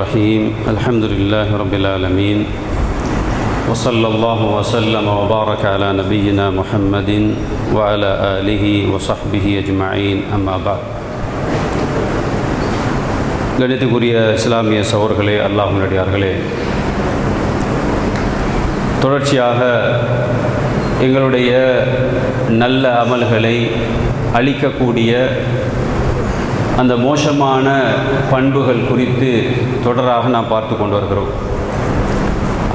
الرحيم الحمد لله رب العالمين وصلى الله وسلم وبارك على نبينا محمد وعلى آله وصحبه أجمعين أما بعد கணித்துக்குரிய இஸ்லாமிய சகோர்களே அல்லாஹுனடியார்களே தொடர்ச்சியாக எங்களுடைய நல்ல அமல்களை அளிக்கக்கூடிய அந்த மோசமான பண்புகள் குறித்து தொடராக நாம் பார்த்து கொண்டு வருகிறோம்.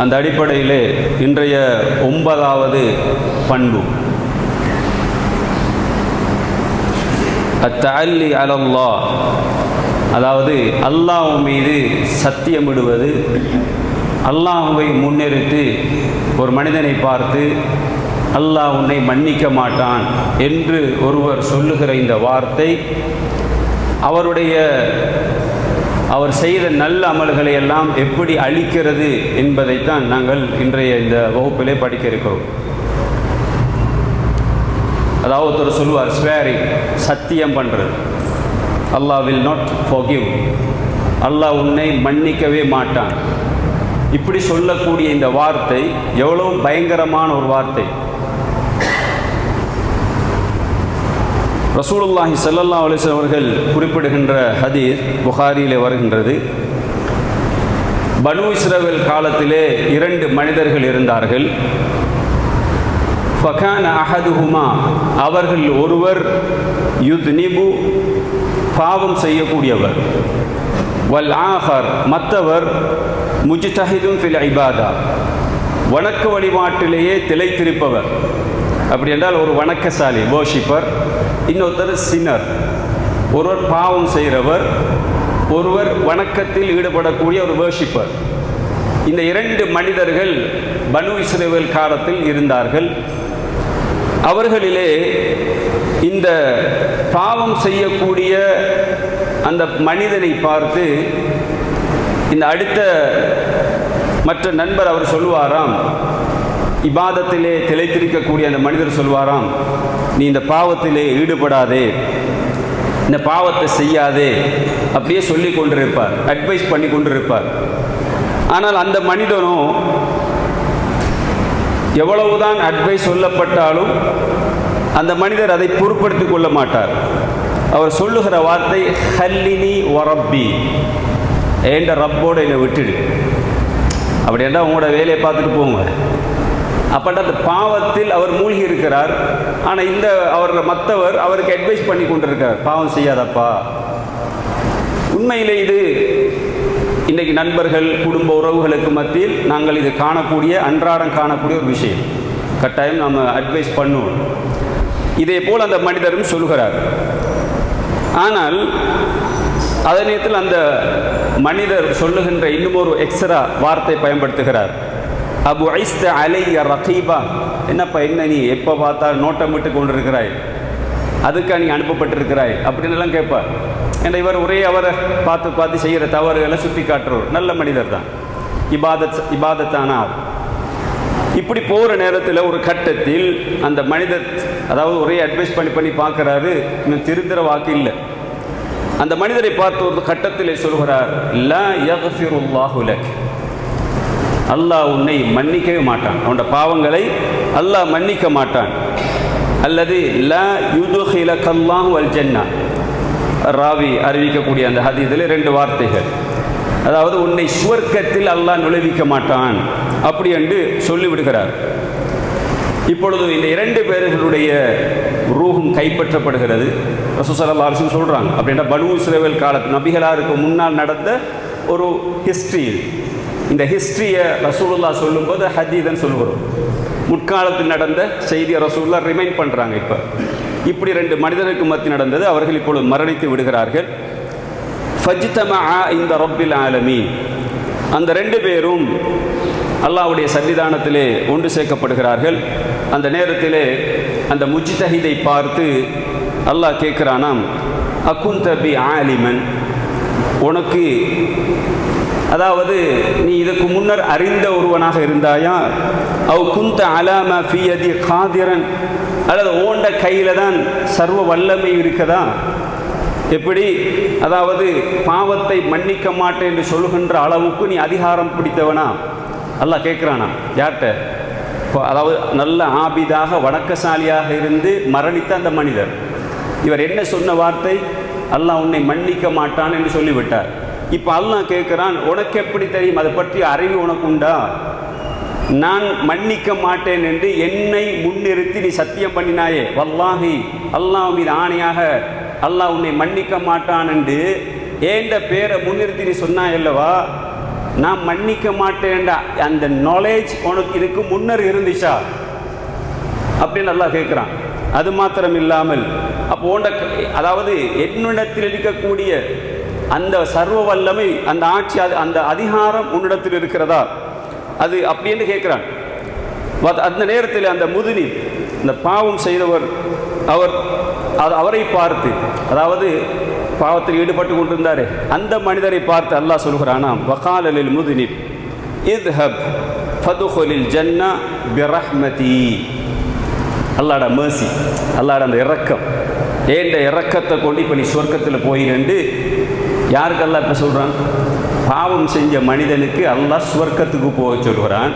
அந்த அடிப்படையிலே இன்றைய ஒன்பதாவது பண்பு. அத்தல்லி அலல்லா அதாவது அல்லாஹ் மீது சத்தியமிடுவது அல்லாஹுவை முன்னிறுத்து ஒரு மனிதனை பார்த்து அல்லாஹ் உன்னை மன்னிக்க மாட்டான் என்று ஒருவர் சொல்லுகிற இந்த வார்த்தை அவருடைய அவர் செய்த நல்ல அமல்களை எல்லாம் எப்படி அழிக்கிறது என்பதைத்தான் நாங்கள் இன்றைய இந்த வகுப்பிலே படிக்க இருக்கிறோம். அதாவது ஒருத்தர் சொல்லுவார் ஸ்வேரிங் சத்தியம் பண்ணுறது Allah will not forgive Allah உன்னை மன்னிக்கவே மாட்டான். இப்படி சொல்லக்கூடிய இந்த வார்த்தை எவ்வளோ பயங்கரமான ஒரு வார்த்தை. ரசூலுல்லாஹி சல்லல்லா அலிஸ்லாம் அவர்கள் குறிப்பிடுகின்ற ஹதீர் புகாரியிலே வருகின்றது. பனு இஸ்ரவேல் காலத்திலே இரண்டு மனிதர்கள் இருந்தார்கள். ஃபகான் அஹதுஹுமா அவர்கள் ஒருவர் யுத்னிபு பாவம் செய்யக்கூடியவர். வல் ஆஹர் மற்றவர் முஜிதஹிதும் ஃபில் ஐபாதா வணக்க வழிபாட்டிலேயே திளைத்திருப்பவர். அப்படி என்றால் ஒரு வணக்கசாலி வோஷிப்பர் இன்னொருத்தர் சின்னர். ஒருவர் பாவம் செய்கிறவர் ஒருவர் வணக்கத்தில் ஈடுபடக்கூடிய ஒரு வேர்ஷிப்பர் இந்த இரண்டு மனிதர்கள் பனு இஸ்ரேவேல் காலத்தில் இருந்தார்கள். அவர்களிலே இந்த பாவம் செய்யக்கூடிய அந்த மனிதனை பார்த்து இந்த அடுத்த மற்ற நண்பர் அவர் சொல்லுவாராம் இபாதத்திலே திளைத்திருக்கக்கூடிய அந்த மனிதர் சொல்வாராம் நீ இந்த பாவத்திலே ஈடுபடாதே. இந்த பாவத்தை செய்யாதே. அப்படியே சொல்லி கொண்டிருப்பார். அட்வைஸ் பண்ணி கொண்டிருப்பார். ஆனால் அந்த மனிதனும் எவ்வளவுதான் அட்வைஸ் சொல்லப்பட்டாலும் அந்த மனிதர் அதை பொருட்படுத்திக் கொள்ள மாட்டார். அவர் சொல்லுகிற வார்த்தை ஹல்லினி ஒரப்பி ஏண்ட ரப்போடு என்னை விட்டுடு. அப்படி என்றால் உங்களோட வேலையை பார்த்துட்டு போங்க. அப்பட்ட அந்த பாவத்தில் அவர் மூழ்கி இருக்கிறார். ஆனால் இந்த அவர் மற்றவர் அவருக்கு அட்வைஸ் பண்ணி கொண்டிருக்கிறார். பாவம் செய்யாதப்பா. உண்மையிலே இது இன்றைக்கு நண்பர்கள் குடும்ப உறவுகளுக்கு மத்தியில் நாங்கள் இது காணக்கூடிய அன்றாடம் காணக்கூடிய ஒரு விஷயம். கட்டாயம் நாம் அட்வைஸ் பண்ணுவோம். இதே போல் அந்த மனிதரும் சொல்கிறார். ஆனால் அதே நேரத்தில் அந்த மனிதர் சொல்லுகின்ற இன்னும் ஒரு எக்ஸ்ட்ரா வார்த்தை பயன்படுத்துகிறார். அபு ஐஸ்த அலைய ரகீபா. என்னப்பா என்ன நீ? எப்போ பார்த்தா நோட்டம் விட்டு கொண்டிருக்கிறாய் அதுக்காக நீ அனுப்பப்பட்டிருக்கிறாய்? அப்படின்னு எல்லாம் கேட்பார் ஏன்னா இவர் ஒரே அவரை பார்த்து பார்த்து செய்கிற தவறுகளை சுற்றி காட்டுறவர் நல்ல மனிதர் தான். இபாதத் இபாதத்தானார். இப்படி போகிற நேரத்தில் ஒரு கட்டத்தில் அந்த மனிதர் அதாவது ஒரே அட்வைஸ் பண்ணி பண்ணி பார்க்குறாரு. இன்னும் திருந்திர வாக்கு இல்லை. அந்த மனிதரை பார்த்து ஒரு கட்டத்தில் சொல்கிறார் லா யஃபிருல்லாஹுலக் அல்லாஹ் உன்னை மன்னிக்கவே மாட்டான். அவனோட பாவங்களை அல்லாஹ் மன்னிக்க மாட்டான். அல்லது ல யுதுஹிலக்கல்லாஹு வல் ஜன்னா. ராவி அறிவிக்கக்கூடிய அந்த ஹதீதில் ரெண்டு வார்த்தைகள். அதாவது உன்னை சுவர்க்கத்தில் அல்லாஹ் நுழைவிக்க மாட்டான். அப்படி என்று சொல்லிவிடுகிறார். இப்பொழுது இந்த இரண்டு பேர்களுடைய ரூஹும் கைப்பற்றப்படுகிறது. ரசூசல்லா அரசும் சொல்கிறாங்க அப்படின்னா பனு இஸ்ரேவேல் காலத்து நபிகளாருக்கு முன்னால் நடந்த ஒரு ஹிஸ்ட்ரி இந்த ஹிஸ்ட்ரியை ரசூலுல்லா சொல்லும்போது ஹதீதன் சொல்லுகிறோம். முற்காலத்தில் நடந்த செய்தியை ரசூல்லா ரிமைண்ட் பண்ணுறாங்க இப்போ. இப்படி ரெண்டு மனிதருக்கு மத்தி நடந்தது அவர்கள் இப்பொழுது மரணித்து விடுகிறார்கள். ஃபஜ்தமா இந்த ரப்பில் ஆலமீன். அந்த ரெண்டு பேரும் அல்லாவுடைய சன்னிதானத்திலே ஒன்று சேர்க்கப்படுகிறார்கள். அந்த நேரத்திலே அந்த முஜிதஹிதை பார்த்து அல்லாஹ் கேட்குறானாம் அக்குந்தபி ஆலிமன் உனக்கு அதாவது நீ இதுக்கு முன்னர் அறிந்த ஒருவனாக இருந்தாயா? அவ் குந்த அலாம ஃபியதி காதிரன். அல்லது ஓண்ட கையில் தான் சர்வ வல்லமை இருக்கதா? எப்படி? அதாவது பாவத்தை மன்னிக்க மாட்டேன் என்று சொல்லுகின்ற அளவுக்கு நீ அதிகாரம் பிடித்தவனா? அல்லா கேட்குறானா? யார்கிட்ட? அதாவது நல்ல ஆபிதாக வணக்கசாலியாக இருந்து மரணித்த அந்த மனிதர். இவர் என்ன சொன்ன வார்த்தை? அல்லாஹ் உன்னை மன்னிக்க மாட்டான் என்று சொல்லிவிட்டார். இப்போ அல்லாஹ் கேட்குறான் உனக்கு எப்படி தெரியும்? அதை பற்றி அறிவு உனக்கு உண்டா? நான் மன்னிக்க மாட்டேன் என்று என்னை முன்னிறுத்தி நீ சத்தியம் பண்ணினாயே. வல்லாஹி அல்லாஹ் மீது ஆணையாக அல்லாஹ் உன்னை மன்னிக்க மாட்டான் என்று ஏண்ட பேரை முன்னிறுத்தி நீ சொன்னாய் அல்லவா? நான் மன்னிக்க மாட்டேன்டா அந்த நாலேஜ் உனக்கு இதுக்கு முன்னர் இருந்துச்சா? அப்படின்னு நல்லா கேட்குறான் அது மாத்திரம் இல்லாமல் அப்போ உண்ட அதாவது என்னிடத்தில் இருக்கக்கூடிய அந்த சர்வ வல்லமை அந்த ஆட்சி அது அந்த அதிகாரம் உன்னிடத்தில் இருக்கிறதா? அது அப்படின்னு கேட்குறான். அந்த நேரத்தில் அந்த முதுனி இந்த பாவம் செய்தவர் அவர் அவரை பார்த்து அதாவது பாவத்தில் ஈடுபட்டு கொண்டிருந்தார் அந்த மனிதரை பார்த்து அல்லாஹ் சொல்கிறானாம் வகாலலில் முதுனிப் இத் ஹப் ஃபதுஹொலில் ஜன்னா பிரஹ்மதி. அல்லாட மேசி அல்லாட அந்த இறக்கம் ஏண்ட இறக்கத்தை கொண்டு இப்போ நீ சொர்க்கத்தில் போயிருந்து யாருக்கெல்லாம் இப்போ சொல்கிறான் பாவம் செஞ்ச மனிதனுக்கு அல்லாஹ் ஸ்வர்க்கத்துக்கு போக சொல்கிறான்.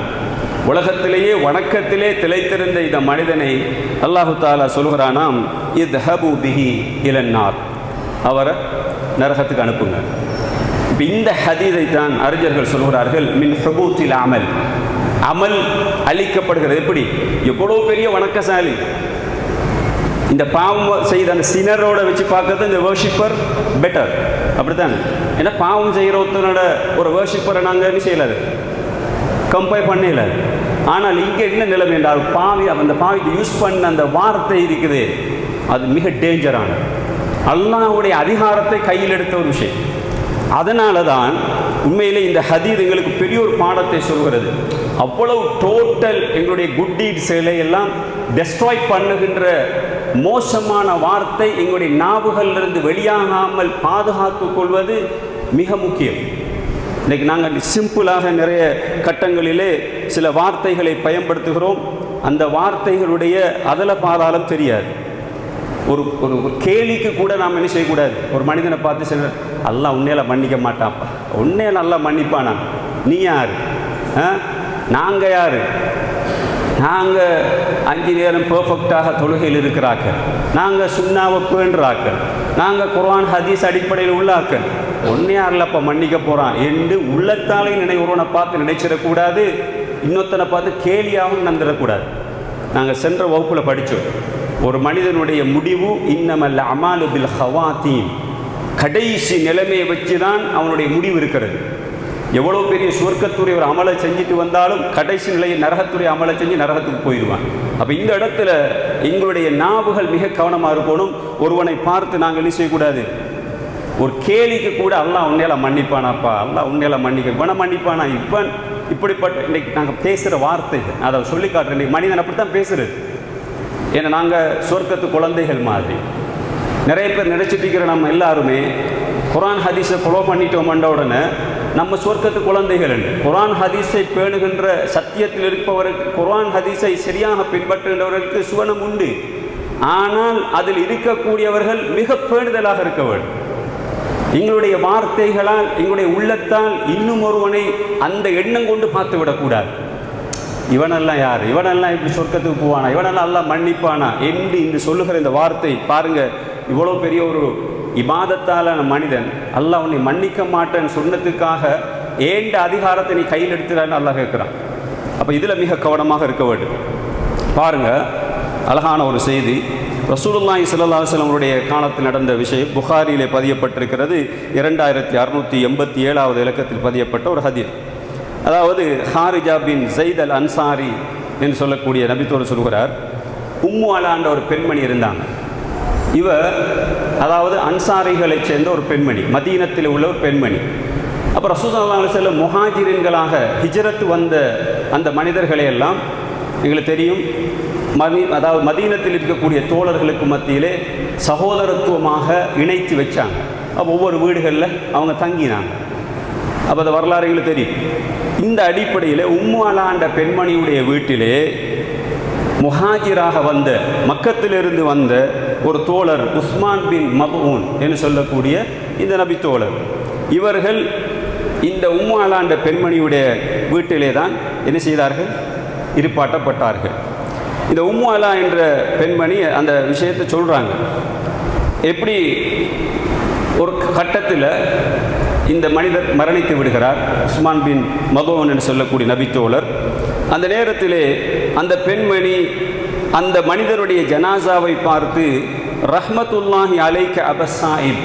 உலகத்திலேயே வணக்கத்திலே திளைத்திருந்த இந்த மனிதனை அல்லாஹு தாலா சொல்கிறானாம் இது ஹபு பிஹி இலன்னார். அவரை நரகத்துக்கு அனுப்புங்க. இப்போ இந்த ஹதீதை தான் அறிஞர்கள் சொல்கிறார்கள் மின் ஹபூத்தில் அமல். அமல் அளிக்கப்படுகிறது எப்படி? எவ்வளோ பெரிய வணக்கசாலி. இந்த பாவம் செய்த அந்த சினரோட வச்சு பார்க்கறது இந்த வேர்ஷிப்பர் பெட்டர் அப்படித்தான். ஏன்னா பாவம் செய்கிற ஒருத்தனோட ஒரு வேர்ஷிப்பரை நாங்கள் என்ன செய்யலாது கம்பேர் பண்ணல. ஆனால் இங்கே என்ன நிலைமை என்றால் பாவி அந்த பாவிக்கு யூஸ் பண்ண அந்த வார்த்தை இருக்குது. அது மிக டேஞ்சரான அல்லாவுடைய அதிகாரத்தை கையில் எடுத்த ஒரு விஷயம். அதனால தான் உண்மையிலே இந்த ஹதீத் எங்களுக்கு பெரிய ஒரு பாடத்தை சொல்கிறது. அவ்வளவு டோட்டல் எங்களுடைய குட் டீட்ஸ்களை எல்லாம் டெஸ்ட்ராய் பண்ணுகின்ற மோசமான வார்த்தை எங்களுடைய நாவுகளிலிருந்து வெளியாகாமல் பாதுகாத்துக் கொள்வது மிக முக்கியம். இன்றைக்கி நாங்கள் சிம்பிளாக நிறைய கட்டங்களிலே சில வார்த்தைகளை பயன்படுத்துகிறோம். அந்த வார்த்தைகளுடைய அதல பாதாளம் தெரியாது. ஒரு ஒரு கேலிக்கு கூட நாம் என்ன செய்யக்கூடாது? ஒரு மனிதனை பார்த்து சொல்ற எல்லாம் உன்னையில மன்னிக்க மாட்டான்ப்பா. உன்னைய நல்லா மன்னிப்பானா? நீ யார்? நாங்கள் யார்? நாங்கள் அஞ்சு நேரம் பெர்ஃபெக்டாக தொழுகையில் இருக்கிறாக்கள் நாங்கள் சுண்ணாவை பேண்டுறாக்கள் நாங்கள் குர்ஆன் ஹதீஸ் அடிப்படையில் உள்ளாக்கள் ஒன்னே யாரில்லப்பா மன்னிக்க போகிறான் என்று உள்ளத்தாலே நினை ஒருவனை பார்த்து நினைச்சிடக்கூடாது. இன்னொருத்தனை பார்த்து கேலியாகவும் நந்திடக்கூடாது நாங்கள் சென்ற வகுப்பில் படித்தோம் ஒரு மனிதனுடைய முடிவு இன்னமல்ல அமாலு பில் கடைசி நிலைமையை வச்சு தான் அவனுடைய முடிவு இருக்கிறது. எவ்வளோ பெரிய சுவர்க்கத்துறை ஒரு அமலை செஞ்சுட்டு வந்தாலும் கடைசி நிலையை நரகத்துறை அமலை செஞ்சு நரகத்துக்கு போயிடுவான். அப்போ இந்த இடத்துல எங்களுடைய நாவுகள் மிக கவனமாக இருக்கணும். ஒருவனை பார்த்து நாங்கள் என்ன செய்யக்கூடாது? ஒரு கேலிக்கு கூட அல்லா உன்னையில மன்னிப்பானாப்பா. அல்லா உன்னையில மன்னிக்க இவனை மன்னிப்பானா? இவன் இப்படிப்பட்ட இன்றைக்கு நாங்கள் பேசுகிற வார்த்தைகள் அதை சொல்லி காட்டுறேன். இன்னைக்கு மனிதன் அப்படி தான் பேசுகிறது ஏன்னா நாங்கள் சொர்க்கத்து குழந்தைகள் மாதிரி. நிறைய பேர் நினைச்சிட்டு இருக்கிற நம்ம எல்லாருமே குரான் ஹதீஸை ஃபாலோ பண்ணிட்டோம்ன்ற உடனே நம்ம சொர்க்கத்து குழந்தைகள் என்று. குரான் ஹதீஸை பேணுகின்ற சத்தியத்தில் இருப்பவருக்கு குரான் ஹதீஸை சரியாக பின்பற்றுகின்றவர்களுக்கு சுவனம் உண்டு. ஆனால் அதில் இருக்கக்கூடியவர்கள் மிக பேணுதலாக இருக்க வேண்டும். எங்களுடைய வார்த்தைகளால் எங்களுடைய உள்ளத்தால் இன்னும் ஒருவனை அந்த எண்ணம் கொண்டு பார்த்து விடக்கூடாது. இவனெல்லாம் யார்? இவனெல்லாம் இப்படி சொர்க்கத்துக்கு போவானா? இவனெல்லாம் எல்லாம் மன்னிப்பானா? என்று இன்று சொல்லுகிற இந்த வார்த்தை பாருங்க இவ்வளோ பெரிய ஒரு இபாதத்தாலான மனிதன் அல்லாஹ் உன்னை மன்னிக்க மாட்டேன்னு சொன்னதுக்காக ஏண்ட அதிகாரத்தை நீ கையில் எடுத்துறான்னு அல்லாஹ் கேட்குறான். அப்போ இதில் மிக கவனமாக இருக்க வேண்டும். பாருங்க அழகான ஒரு செய்தி. ரசூலுல்லாஹி சல்லா அவருடைய காலத்தில் நடந்த விஷயம் புகாரியிலே பதியப்பட்டிருக்கிறது. இரண்டாயிரத்தி அறுநூற்றி எண்பத்தி ஏழாவது இலக்கத்தில் பதியப்பட்ட ஒரு ஹதீர் அதாவது ஹாரிஜா பின் ஜெயித் அல் அன்சாரி என்று சொல்லக்கூடிய நபித்தோடு சொல்கிறார். உம்மு அலான்ற ஒரு பெண்மணி இருந்தாங்க. இவர் அதாவது அன்சாரிகளைச் சேர்ந்த ஒரு பெண்மணி மதீனத்தில் உள்ள ஒரு பெண்மணி. அப்போ ரசூசல்லா செல்ல முஹாஜிரின்களாக ஹிஜரத்து வந்த அந்த மனிதர்களை எல்லாம் எங்களுக்கு தெரியும். மதி அதாவது மதீனத்தில் இருக்கக்கூடிய தோழர்களுக்கு மத்தியிலே சகோதரத்துவமாக இணைத்து வச்சாங்க. அப்போ ஒவ்வொரு வீடுகளில் அவங்க தங்கினாங்க. அப்போ அந்த வரலாறு எங்களுக்கு தெரியும். இந்த அடிப்படையில் உம்மாலாண்ட பெண்மணியுடைய வீட்டிலே முஹாஜிராக வந்த மக்கத்திலிருந்து வந்த ஒரு தோழர் உஸ்மான் பின் மபூன் என்று சொல்லக்கூடிய இந்த நபி தோழர். இவர்கள் இந்த உம்மாலாண்ட பெண்மணியுடைய வீட்டிலே தான் என்ன செய்தார்கள்? இருப்பாட்டப்பட்டார்கள். இந்த உம்மாலா என்ற பெண்மணி அந்த விஷயத்தை சொல்கிறாங்க எப்படி ஒரு கட்டத்தில் இந்த மனிதர் மரணித்து விடுகிறார்? உஸ்மான் பின் மகோன் என்று சொல்லக்கூடிய நபித்தோழர் அந்த நேரத்திலே அந்த பெண்மணி அந்த மனிதருடைய ஜனாசாவை பார்த்து ரஹ்மத்துல்லாஹி அலைக்க அபசாயிப்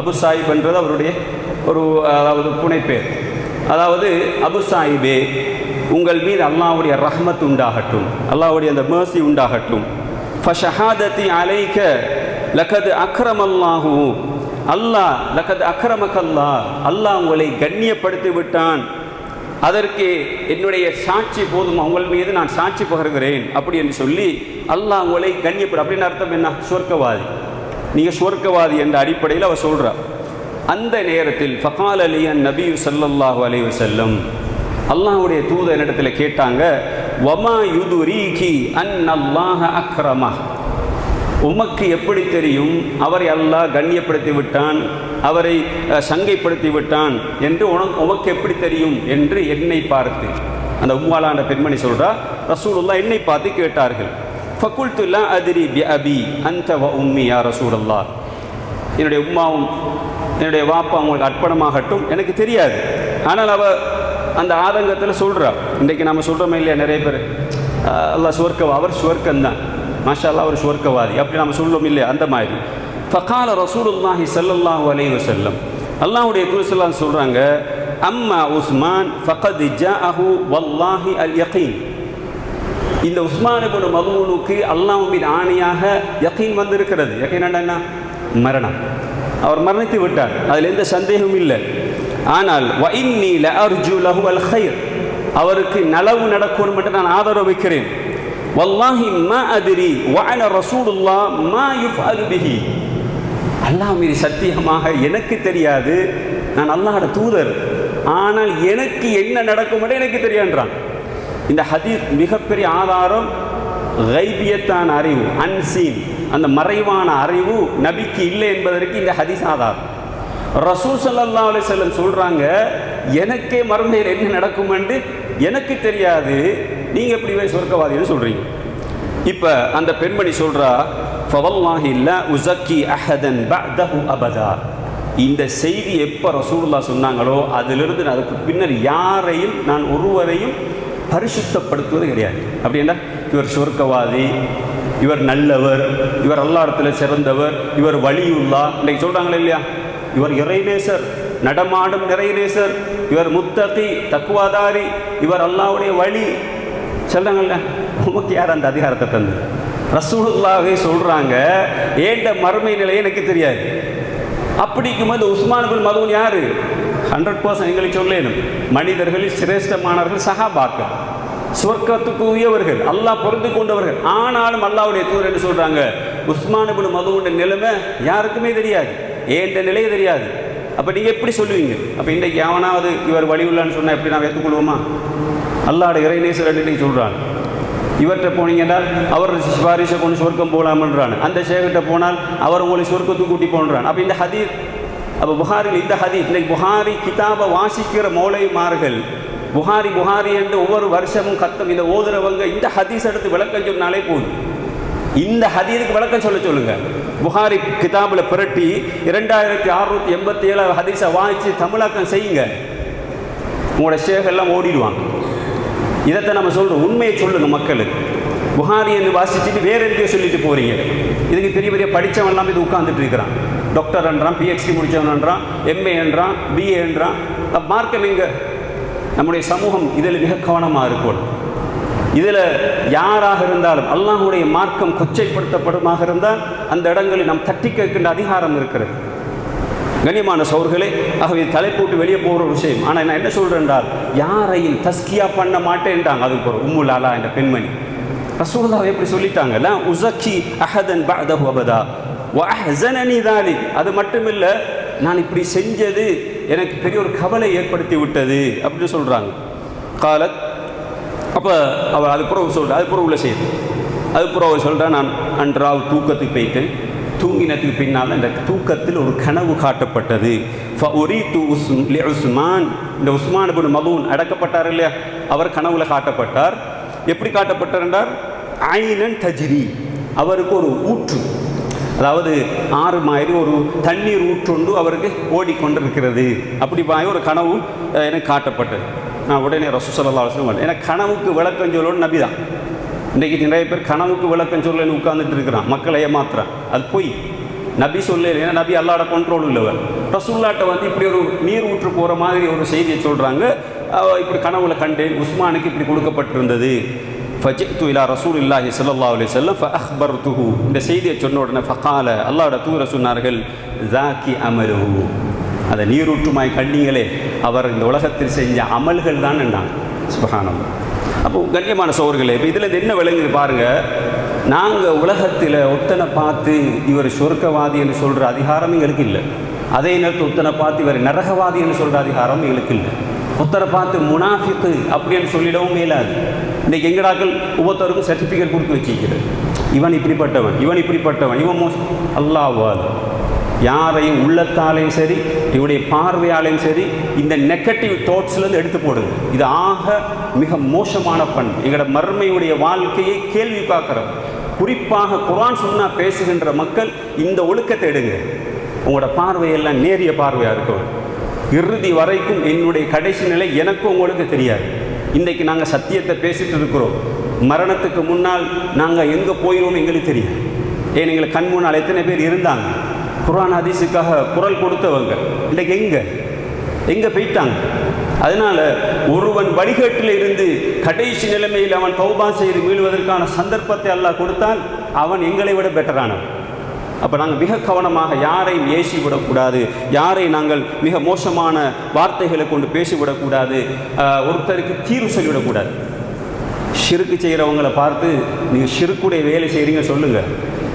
அபு சாஹிப் என்றது அவருடைய ஒரு அதாவது புனைப்பேர். அதாவது அபு சாஹிபே உங்கள் மீது அல்லாவுடைய ரஹ்மத் உண்டாகட்டும். அல்லாவுடைய அந்த மேர்சி உண்டாகட்டும். ஃபஷஹாதத்தி அலைக்க லகது அக்ரமல்லாஹு. அல்லாஹ் லகது அக்ரமக்கல்லா. அல்லாஹ் உங்களை கண்ணியப்படுத்தி விட்டான் அதற்கு என்னுடைய சாட்சி போதும் உங்கள் மீது நான் சாட்சி பகர்கிறேன். அப்படி என்று சொல்லி அல்லாஹ் உங்களை கண்ணியப்படும் அப்படின்னு அர்த்தம் என்ன? சொர்க்கவாதி. நீங்கள் சொர்க்கவாதி என்ற அடிப்படையில் அவர் சொல்கிறார் அந்த நேரத்தில் ஃபகால் அலியன் நபி சல்லல்லாஹு வசல்லம் அல்லாஹுடைய தூத என்னிடத்தில் கேட்டாங்க வமா யுதுரீகி அன் அல்லாஹ அக்ரமா உமக்கு எப்படி தெரியும்? அவரை அல்லாஹ் கண்ணியப்படுத்தி விட்டான். அவரை சங்கைப்படுத்தி விட்டான் என்று உனக்கு உமக்கு எப்படி தெரியும் என்று என்னை பார்த்து. அந்த உம்மாலான பெண்மணி சொல்றா ரசூலுல்லா என்னை பார்த்து கேட்டார்கள். ஃபகுல்து அதிரி பி அபி அந்த வ உம்மி யா என்னுடைய உம்மாவும் என்னுடைய வாப்பா உங்களுக்கு அர்ப்பணமாகட்டும் எனக்கு தெரியாது. ஆனால் அவ அந்த ஆதங்கத்தில் சொல்றா. இன்றைக்கு நம்ம சொல்கிறோமே இல்லையா நிறைய பேர்? அல்லா சுவர்க்கவா சுவர்க்க அவர் சுவர்க்கந்தான் மாஷா அல்லா அவர் சுவர்க்கவாதி. அப்படி நம்ம சொல்லுவோம் இல்லையா? அந்த மாதிரி. ஃபகால ரசூலுல்லாஹி ஸல்லல்லாஹு அலைஹி வஸல்லம் அல்லாஹ்வுடைய தூசல்லாம் சொல்றாங்க அம்மா உஸ்மான் ஃபகத் ஜாஅஹு வல்லாஹி அல் யகீன். இந்த உஸ்மான் இப்னு மதூனுக்கு அல்லாஹ் ஆணையாக யகீன் வந்திருக்கிறது. யகீன் என்ன மரணம். அவர் மரணித்து விட்டார். அதில் எந்த சந்தேகமும் இல்லை. ஆனால் வ இன்னி அர்ஜு லஹு அல் கைர். அவருக்கு நலவு நடக்கும்னு மட்டும் நான் ஆதரவு வைக்கிறேன். வல்லாஹி மா அதிரி வஅன ரசூலுல்லாஹ் மா யுஃஅலு பிஹி. அல்லாஹ் மீது சத்தியமாக எனக்கு தெரியாது. நான் அல்லாஹோட தூதர். ஆனால் எனக்கு என்ன நடக்கும் எனக்கு தெரியான்றான். இந்த ஹதீஸ் மிகப்பெரிய ஆதாரம் கைபியத்தான அறிவு அன்சீன். அந்த மறைவான அறிவு நபிக்கு இல்லை என்பதற்கு இந்த ஹதீஸ் ஆதாரம். ரசூ சல்லா அலைஹி சொல்கிறாங்க எனக்கே மறுமையில் என்ன நடக்கும் என்று எனக்கு தெரியாது. நீங்கள் எப்படி சொர்க்கவாதின்னு சொல்கிறீங்க இப்போ அந்த பெண்மணி சொல்கிறா ஃபவல்லாஹி லா உசக்கி அஹதன் பஅதஹு அபதா. இந்த செய்தி எப்போ ரசூல்லா சொன்னாங்களோ அதிலிருந்து நான் அதுக்கு பின்னர் யாரையும் நான் ஒருவரையும் பரிசுத்தப்படுத்துவது கிடையாது. அப்படின்னா இவர் சொர்க்கவாதி இவர் நல்லவர் இவர் அல்லாரத்தில் சிறந்தவர் இவர் வலியுல்லா இன்னைக்கு சொல்கிறாங்களே இல்லையா? இவர் இறைநேசர் நடமாடும் நிறைநேசர் இவர் முத்தகி தக்குவாதாரி இவர் அல்லாவுடைய வழி. சொல்கிறாங்கல்ல உமக்கு யார் அந்த அதிகாரத்தை தந்து ரசூலுல்லாவே சொல்கிறாங்க ஏண்ட மறுமை நிலை எனக்கு தெரியாது. அப்படிக்கும் போது உஸ்மான் பின் யார்? ஹண்ட்ரட் பர்சன்ட் எங்களுக்கு சொல்லேனும். மனிதர்களில் சிரேஷ்டமானவர்கள் சஹாபாக்கள் சுவர்க்கத்துக்கு உரியவர்கள் அல்லாஹ் பொருந்து கொண்டவர்கள். ஆனாலும் அல்லாவுடைய தூர் என்று சொல்கிறாங்க உஸ்மான் பின் மதூனுடைய நிலைமை யாருக்குமே தெரியாது. ஏண்ட நிலையே தெரியாது. அப்போ நீங்கள் எப்படி சொல்லுவீங்க? அப்போ இன்றைக்கு எவனாவது இவர் வழி உள்ளான்னு சொன்னால் எப்படி நான் ஏற்றுக்கொள்வோமா அல்லாட இறைநேசர் அப்படின்னு சொல்கிறான் இவர்கிட்ட போனீங்கன்னா அவர் சிபாரிசை கொண்டு சொர்க்கம் போகலாமன்றான் அந்த ஷேகிட்ட போனால் அவர் உங்களை சொர்க்கத்துக்கு கூட்டி போன்றான். அப்போ இந்த ஹதீர் அப்போ புகாரில் இந்த ஹதீஸ் இன்னைக்கு புகாரி கிதாபை வாசிக்கிற மௌலைமார்கள் புகாரி புகாரி என்று ஒவ்வொரு வருஷமும் கத்தம் இந்த ஓதுறவங்க இந்த ஹதீஸ் எடுத்து விளக்கம் சொன்னாலே போதும். இந்த ஹதீருக்கு விளக்கம் சொல்ல சொல்லுங்க. புகாரி கிதாபில் புரட்டி இரண்டாயிரத்தி அறுநூத்தி எண்பத்தி ஏழாவது ஹதீஸை வாசித்து தமிழாக்கம் செய்யுங்க. உங்களோட ஷேகெல்லாம் ஓடிடுவாங்க. இதைத்தான் நம்ம சொல்கிறோம் உண்மையை சொல்லுங்க மக்களுக்கு. புகாரி என்று வாசிச்சுட்டு வேற எங்கேயோ சொல்லிட்டு போறீங்க? இதுக்கு பெரிய பெரிய படித்தவன் எல்லாம் இது உட்காந்துட்டு இருக்கிறான். டாக்டர் என்றான் பிஹெச்டி முடித்தவன்றான் எம்ஏ என்றான் பிஏ என்றான் மார்க்கம் எங்க? நம்முடைய சமூகம் இதில் மிக கவனமாக இருக்கணும். இதில் யாராக இருந்தாலும் அல்லாஹுடைய மார்க்கம் கொச்சைப்படுத்தப்படுமாக இருந்தால் அந்த இடங்களில் நாம் தட்டி கேட்கின்ற அதிகாரம் இருக்கிறது. கண்ணியமான சௌர்களே ஆகவே தலைப்போட்டு வெளியே போகிற ஒரு விஷயம். ஆனால் நான் என்ன சொல்கிறேன் என்றால் யாரையும் தஸ்கியா பண்ண மாட்டேன்றாங்க அதுக்கு ஒரு உம்முலாலா என்ற பெண்மணி. ரசூல்லாவை எப்படி சொல்லிட்டாங்கல்ல உசக்கி அஹதன் பஅதஹு அபதா. வ அஹ்ஸனனி தாலிக் அது இல்லை நான் இப்படி செஞ்சது எனக்கு பெரிய ஒரு கவலை ஏற்படுத்தி விட்டது அப்படின்னு சொல்கிறாங்க காலத் அப்போ அவள் அது புறவு சொல்கிறேன் அது பிறகு உள்ள செய்யுது புறவு சொல்கிறேன் சொல்கிறா நான் அன்றாவது தூக்கத்துக்கு போயிட்டேன். தூங்கினதுக்கு பின்னால் இந்த தூக்கத்தில் ஒரு கனவு காட்டப்பட்டது. ஒரி து உஸ்மான். இந்த உஸ்மான் பின் மதூன் அடக்கப்பட்டார் இல்லையா? அவர் கனவுல காட்டப்பட்டார். எப்படி காட்டப்பட்டார் என்றார்? ஐனன் தஜிரி. அவருக்கு ஒரு ஊற்று. அதாவது ஆறு மாதிரி ஒரு தண்ணீர் ஊற்றுண்டு அவருக்கு ஓடிக்கொண்டிருக்கிறது. அப்படி பாய் ஒரு கனவு எனக்கு காட்டப்பட்டது. நான் உடனே ரசூசல்லா அலுவலம் எனக்கு கனவுக்கு விளக்கம் சொல்லணும் நபி தான் இன்றைக்கி நிறைய பேர் கனவுக்கு விளக்கம் சொல்லன்னு உட்கார்ந்துட்டு இருக்கிறான் மக்களை ஏமாத்துறான். அது பொய். நபி சொல்ல ஏன்னா நபி அல்லாட கண்ட்ரோல் உள்ளவர். ரசுல்லாட்டை வந்து இப்படி ஒரு நீர் ஊற்று போகிற மாதிரி ஒரு செய்தியை சொல்கிறாங்க இப்படி கனவுல கண்டேன். உஸ்மானுக்கு இப்படி கொடுக்கப்பட்டிருந்தது. ஃபஜித்து இலா ரசூல் இல்லாஹி சல்லா அலி செல்லம் அக்பர் துஹு இந்த செய்தியை சொன்ன உடனே ஃபகால அல்லாஹ்வோட தூர சொன்னார்கள் ஜாக்கி அமருஹு அதை நீரூற்றுமாய் கண்டீங்களே அவர் இந்த உலகத்தில் செஞ்ச அமல்கள் தான் என்றாங்க சுபகானம் அப்போ கண்ணியமான சோர்களே இப்போ இதில் என்ன விளங்குது பாருங்க. நாங்கள் உலகத்தில் ஒத்தனை பார்த்து இவர் சொர்க்கவாதி என்று சொல்கிற அதிகாரம் எங்களுக்கு இல்லை. அதே நேரத்தில் ஒத்தனை பார்த்து இவர் நரகவாதி என்று சொல்கிற அதிகாரம் எங்களுக்கு இல்லை. ஒத்தரை பார்த்து முனாஃபிக்கு அப்படின்னு சொல்லிடவும் மேலாது. இன்றைக்கி எங்கடாக்கள் ஒவ்வொருத்தருக்கும் சர்டிஃபிகேட் கொடுத்து வச்சிருக்கிறது. இவன் இப்படிப்பட்டவன் இவன் இப்படிப்பட்டவன் இவன் மோச அல்லாவாது யாரையும் உள்ளத்தாலையும் சரி இவருடைய பார்வையாலையும் சரி இந்த நெகட்டிவ் தாட்ஸ்லேருந்து எடுத்து போடுது. இது ஆக மிக மோசமான பண்பு. எங்களோட மர்மையுடைய வாழ்க்கையை கேள்வி பார்க்குறோம். குறிப்பாக குரான் சுன்னா பேசுகின்ற மக்கள் இந்த ஒழுக்கத்தை எடுங்க. உங்களோட பார்வையெல்லாம் நேரிய பார்வையாக இருக்கும். இறுதி வரைக்கும் என்னுடைய கடைசி நிலை எனக்கும் உங்களுக்கு தெரியாது. இன்றைக்கு நாங்கள் சத்தியத்தை பேசிட்டு இருக்கிறோம். மரணத்துக்கு முன்னால் நாங்கள் எங்கே போயிடுவோம் எங்களுக்கு தெரியும் ஏன் எங்களுக்கு கண் முன்னால் எத்தனை பேர் இருந்தாங்க? குரான் ஹதீஸுக்காக குரல் கொடுத்தவங்க. இன்றைக்கு எங்கே? எங்கே போயிட்டாங்க? அதனால் ஒருவன் வழிகட்டில் இருந்து கடைசி நிலைமையில் அவன் கௌபா செய்து மீளுவதற்கான சந்தர்ப்பத்தை அல்லாஹ் கொடுத்தால் அவன் எங்களை விட பெட்டரானவன் அப்போ நாங்கள் மிக கவனமாக யாரையும் ஏசி விடக்கூடாது யாரை நாங்கள் மிக மோசமான வார்த்தைகளை கொண்டு பேசிவிடக்கூடாது ஒருத்தருக்கு தீர்வு சொல்லிவிடக்கூடாது. ஷிருக்கு செய்கிறவங்களை பார்த்து நீங்கள் ஷிருக்குடைய வேலை செய்கிறீங்க சொல்லுங்கள்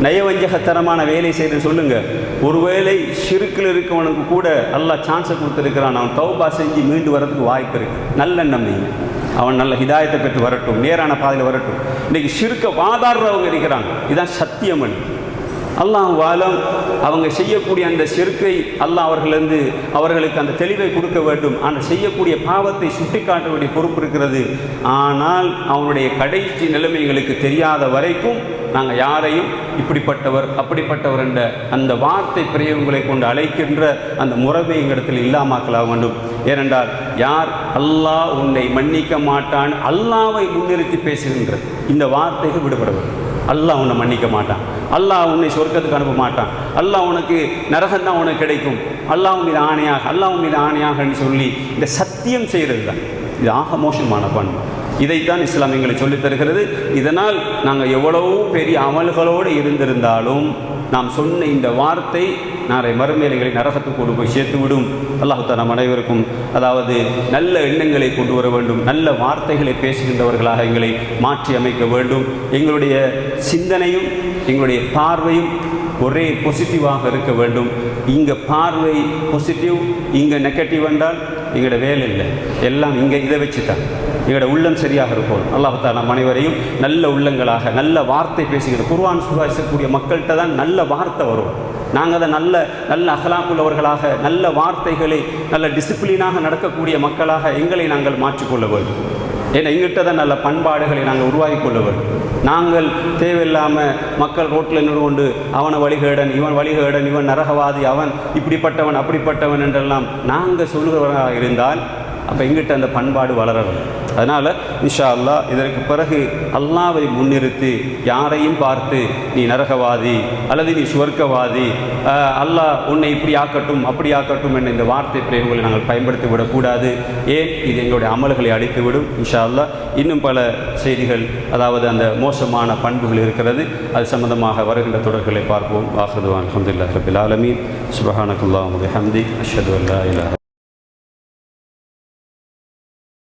நயவஞ்சகத்தனமான வேலை செய்து சொல்லுங்கள் ஒருவேளை சிறுக்கில் இருக்கவனுக்கு கூட நல்லா சான்ஸை கொடுத்துருக்கிறான். அவன் தௌபா செஞ்சு மீண்டு வரதுக்கு வாய்ப்பு இருக்குது நல்லெண்ணம் நீங்கள் அவன் நல்ல ஹிதாயத்தை பெற்று வரட்டும். நேரான பாதையில் வரட்டும். இன்றைக்கி சிறுக்க வாதாடுறவங்க இருக்கிறாங்க. இதுதான் சத்தியமன் அல்லாஹ் வாலம் அவங்க செய்யக்கூடிய அந்த செருக்கை அல்லாஹ் அவர்களிருந்து அவர்களுக்கு அந்த தெளிவை கொடுக்க வேண்டும். அந்த செய்யக்கூடிய பாவத்தை சுட்டிக்காட்ட வேண்டிய பொறுப்பு இருக்கிறது. ஆனால் அவனுடைய கடைசி நிலைமைகளுக்கு தெரியாத வரைக்கும் நாங்கள் யாரையும் இப்படிப்பட்டவர் அப்படிப்பட்டவர் என்ற அந்த வார்த்தை பிரயோகங்களை கொண்டு அழைக்கின்ற அந்த முறைமை எங்களிடத்தில் இல்லாமாக்கலாக வேண்டும். ஏனென்றால் யார் அல்லாஹ் உன்னை மன்னிக்க மாட்டான் அல்லாவை முன்னிறுத்தி பேசுகின்ற இந்த வார்த்தைக்கு விடுபட அல்லாஹ் உன்னை மன்னிக்க மாட்டான். அல்லாஹ் உன்னை சொர்க்கத்துக்கு அனுப்ப மாட்டான். அல்லாஹ் உனக்கு நரகந்தான் உனக்கு கிடைக்கும். அல்லாஹ் உன் மீது ஆணையாக அல்லாஹ் உன் மீது ஆணையாகன்னு சொல்லி இந்த சத்தியம் செய்கிறது தான் இது ஆக மோசமான பண்பு. இதைத்தான் இஸ்லாம் எங்களை சொல்லித்தருகிறது இதனால் நாங்கள் எவ்வளவோ பெரிய அமல்களோடு இருந்திருந்தாலும் நாம் சொன்ன இந்த வார்த்தை நாளை மறுமேலைகளை நரகத்துக்கு கொண்டு போய் சேர்த்து விடும். நம் அனைவருக்கும் அதாவது நல்ல எண்ணங்களை கொண்டு வர வேண்டும். நல்ல வார்த்தைகளை பேசுகின்றவர்களாக எங்களை மாற்றி அமைக்க வேண்டும். எங்களுடைய சிந்தனையும் எங்களுடைய பார்வையும் ஒரே பாசிட்டிவாக இருக்க வேண்டும். இங்கே பார்வை பாசிட்டிவ் இங்கே நெகட்டிவ் என்றால் எங்களோட வேலை இல்லை. எல்லாம் இங்கே இதை வச்சு தான் எங்களோட உள்ளம் சரியாக இருக்கும் அல்லாஹத்தா நம் அனைவரையும் நல்ல உள்ளங்களாக நல்ல வார்த்தை பேசுகிற குர்வான் சுவாசிக்கக்கூடிய மக்கள்கிட்ட தான் நல்ல வார்த்தை வரும். நாங்கள் அதை நல்ல நல்ல அகலாக்குள்ளவர்களாக நல்ல வார்த்தைகளை நல்ல டிசிப்ளினாக நடக்கக்கூடிய மக்களாக எங்களை நாங்கள் மாற்றிக்கொள்ள வேண்டும். ஏன்னா எங்கிட்ட தான் நல்ல பண்பாடுகளை நாங்கள் உருவாக்கி கொள்ள வேண்டும். நாங்கள் தேவையில்லாமல் மக்கள் ரோட்டில் நின்று கொண்டு அவனை வழிகேடன் இவன் வழிகேடன் இவன் நரகவாதி அவன் இப்படிப்பட்டவன் அப்படிப்பட்டவன் என்றெல்லாம் நாங்கள் சொல்கிறவராக இருந்தால் அப்போ எங்கிட்ட அந்த பண்பாடு வளரணும் அதனால் இன்ஷா அல்லாஹ் இதற்கு பிறகு அல்லாவை முன்னிறுத்தி யாரையும் பார்த்து நீ நரகவாதி அல்லது நீ சுவர்க்கவாதி அல்லாஹ் உன்னை இப்படி ஆக்கட்டும் அப்படி ஆக்கட்டும் என்ற இந்த வார்த்தை பிரயோகங்களை நாங்கள் பயன்படுத்தி விடக்கூடாது. ஏன்? இது எங்களுடைய அமல்களை அடித்துவிடும் இன்ஷா அல்லாஹ் இன்னும் பல செய்திகள் அதாவது அந்த மோசமான பண்புகள் இருக்கிறது. அது சம்பந்தமாக வருகின்ற தொடர்களை பார்ப்போம். வாசதுவான் அஹமதுல்லா ரபில் ஆலமீன். சுபஹானகுல்லாம் ஹம்தி அஷது அல்லா இலா